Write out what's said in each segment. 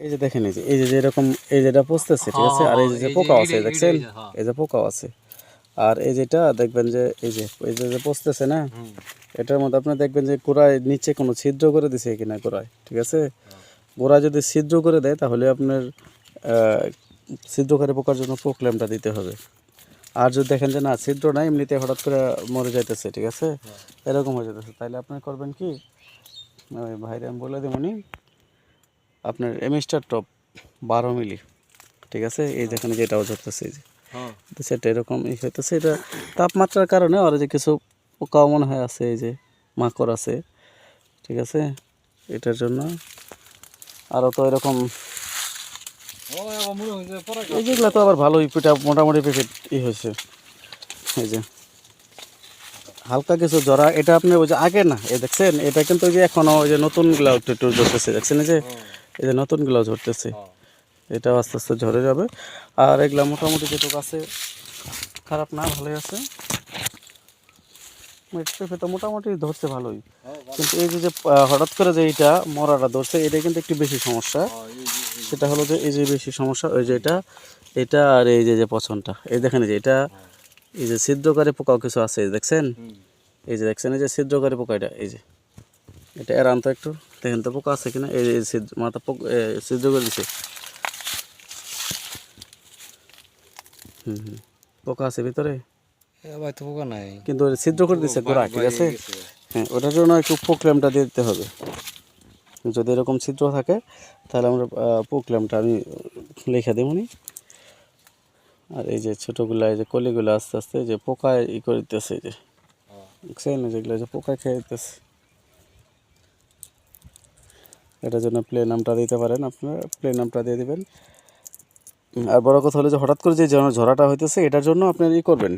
এই যে দেখেন এই যে এই যে যেরকম এই যেটা পচতেছে ঠিক আছে? আর এই যে পোকাও আছে দেখছেন? এই যে, হ্যাঁ। পোকাও আছে। আর এই যেটা দেখবেন যে এই যে এই যে যে পচতেছে না? এটার মধ্যে আপনি দেখবেন যে গোড়ায় নিচে কোনো ছিদ্র করে দিছে কিনা গোড়ায় ঠিক আছে? গোড়ায় যদি ছিদ্র করে দেয় তাহলে আপনার ছিদ্রকারী পোকার জন্য প্রোক্লেমটা দিতে হবে। আর যদি দেখেন যে না ছিদ্র নাই এমনিতে হঠাৎ করে মরে যাইতেছে ঠিক আছে? এরকম হয়ে যেতেছে তাহলে আপনি করবেন কি? ভাইরে আমি বলে দেবনি আপনার এমিস্টার টপ বারো মিলি ঠিক আছে? এই যেখানে যেটাও ধরতেছে এই যে। হ্যাঁ। তো সেটা এরকম ই হইতেছে এটা তাপমাত্রার কারণে আর যে কিছু পোকাও মনে হয় আছে এই যে মাকড় আছে ঠিক আছে? এটার জন্য আরও তো এরকম এই যেগুলো তো আবার ভালোই পিঠা মোটামুটি পেঁপে ই হয়েছে। এই যে। হালকা কিছু জরা এটা আপনি ওই যে আগে না এই দেখছেন? এটা কিন্তু ওই যে এখনও ওই যে নতুনগুলো একটু একটু ঝরতেছে দেখছেন এই যে? এই যে নতুনগুলো ঝরতেছে এটা আস্তে আস্তে ঝরে যাবে। আর এগুলা মোটামুটি যেটুক আছে খারাপ না ভালোই আছে। পেঁপে তো মোটামুটি ধরছে ভালোই। কিন্তু এই যে যে হঠাৎ করে যে এইটা মরাটা ধরছে এটা কিন্তু একটু বেশি সমস্যা। সেটা হলো যে এই যে বেশি সমস্যা ওই যে এটা এটা আর এই যে যে পছনটা এই দেখেন এই যে এটা এই যে ছিদ্রকারী পোকাও কিছু আছে দেখছেন? এই যে দেখছেন এই যে ছিদ্রকারী পোকা এটা এই যে। এটা এর আনতো একটু। দেখেন তো পোকা আছে কিনা? এই মাথা পোক সিদ্ধ করে দিছে। হুম হুম। পোকা আছে ভিতরে? তো পোকা নাই। কিন্তু ছিদ্র করে দিছে গোড়া ঠিক আছে? হ্যাঁ ওটার জন্য একটু প্রোক্লেমটা দিয়ে দিতে হবে। যদি এরকম ছিদ্র থাকে তাহলে আমরা প্রোক্লেমটা আমি লিখে দেবনি আর এই যে ছোটোগুলা এই যে কলিগুলো আস্তে আস্তে যে পোকায় ই করে দিতেছে যে। যেগুলো যে পোকায় খেয়ে দিতেছে। এটার জন্য প্লে নামটা দিতে পারেন আপনারা প্লে নামটা দিয়ে দেবেন। আর বড় কথা হলো যে হঠাৎ করে যে ঝরাটা হইতেছে এটার জন্য আপনার ই করবেন।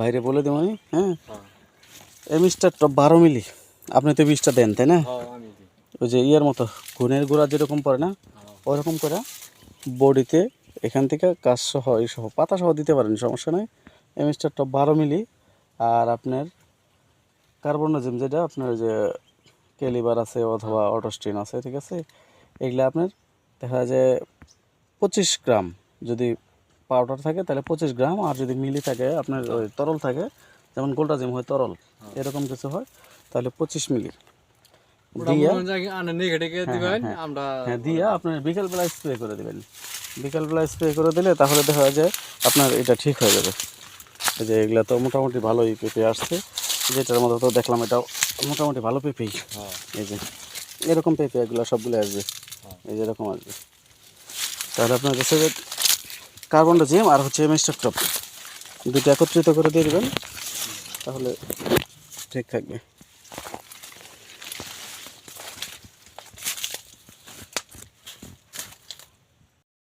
বাইরে বলে দেবনি হ্যাঁ? এমিস্টার টপ বারো মিলি আপনি তো বিষটা দেন তাই না? ওই যে ইয়ার মতো গুণের গুঁড়া যেরকম পড়ে না ওরকম করে বডিতে এখান থেকে কাজ সহ এই সহ পাতা সহ দিতে পারেন সমস্যা নাই। এমিস্টার টপ বারো মিলি আর আপনার কার্বনোজিম যেটা আপনার ওই যে কেলিবার আছে অথবা অটোস্টিন আছে ঠিক আছে? এগুলো আপনার দেখা যায় যে পঁচিশ গ্রাম যদি পাউডার থাকে তাহলে পঁচিশ গ্রাম আর যদি মিলি থাকে আপনার ওই তরল থাকে যেমন গোল্ডাজিম হয় তরল এরকম কিছু হয় তাহলে পঁচিশ মিলি। হয় যে আনে নিয়ে ঘেটে গিয়ে দিবেন আমরা হ্যাঁ দিয়া আপনার বিকেলবেলা স্প্রে করে দেবেন। বিকেলবেলা স্প্রে করে দিলে তাহলে দেখা যায় যে আপনার এটা ঠিক হয়ে যাবে। এই যে এগুলা তো মোটামুটি ভালোই পেঁপে আসছে যেটার মধ্যে তো দেখলাম এটা মোটামুটি ভালো পেঁপেই। হ্যাঁ। এই যে এরকম পেঁপে এগুলো সবগুলো আসবে। এই যে এরকম আসবে। তাহলে আপনার কাছে কার্বন কার্বনটা আর হচ্ছে এম টপ দুটো একত্রিত করে দিয়ে দেবেন তাহলে ঠিক থাকবে।